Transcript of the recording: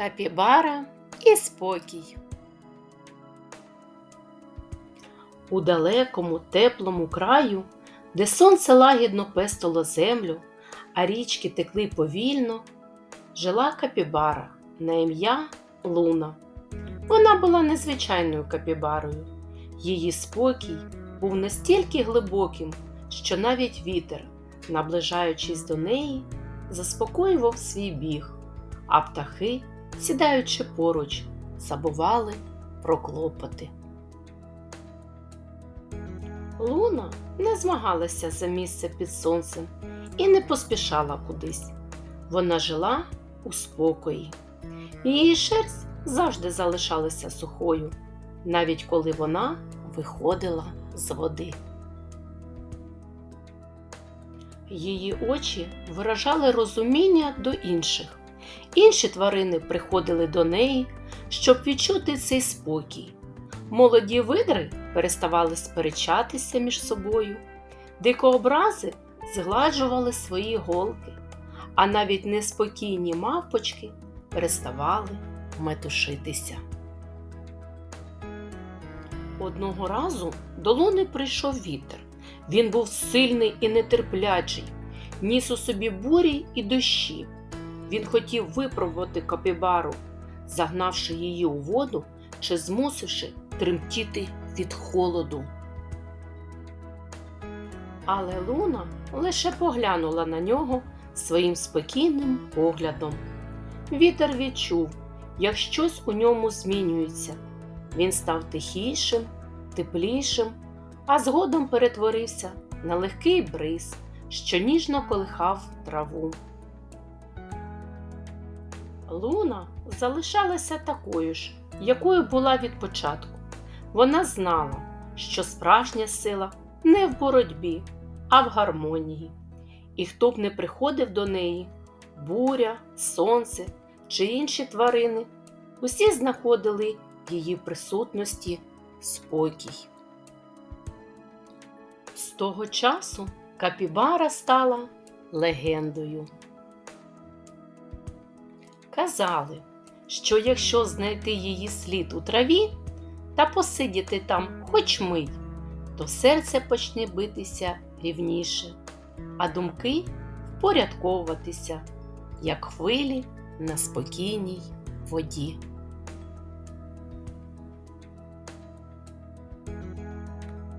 Капібара і спокій. У далекому теплому краю, де сонце лагідно пестило землю, а річки текли повільно, жила капібара на ім'я Луна. Вона була незвичайною капібарою. Її спокій був настільки глибоким, що навіть вітер, наближаючись до неї, заспокоював свій біг, а птахи, сідаючи поруч, забували про клопоти. Луна не змагалася за місце під сонцем і не поспішала кудись. Вона жила у спокої. Її шерсть завжди залишалася сухою, навіть коли вона виходила з води. Її очі виражали розуміння до інших. Інші тварини приходили до неї, щоб відчути цей спокій. Молоді видри переставали сперечатися між собою, дикообрази згладжували свої голки, а навіть неспокійні мавпочки переставали метушитися. Одного разу до луни прийшов вітер. Він був сильний і нетерплячий, ніс у собі бурі і дощі. Він хотів випробувати капібару, загнавши її у воду чи змусивши тремтіти від холоду. Але Луна лише поглянула на нього своїм спокійним поглядом. Вітер відчув, як щось у ньому змінюється. Він став тихішим, теплішим, а згодом перетворився на легкий бриз, що ніжно колихав траву. Луна залишалася такою ж, якою була від початку. Вона знала, що справжня сила не в боротьбі, а в гармонії. І хто б не приходив до неї буря, сонце чи інші тварини, усі знаходили її присутності спокій. З того часу Капібара стала легендою. Казали, що якщо знайти її слід у траві та посидіти там хоч мить, то серце почне битися рівніше, а думки впорядковуватися, як хвилі на спокійній воді.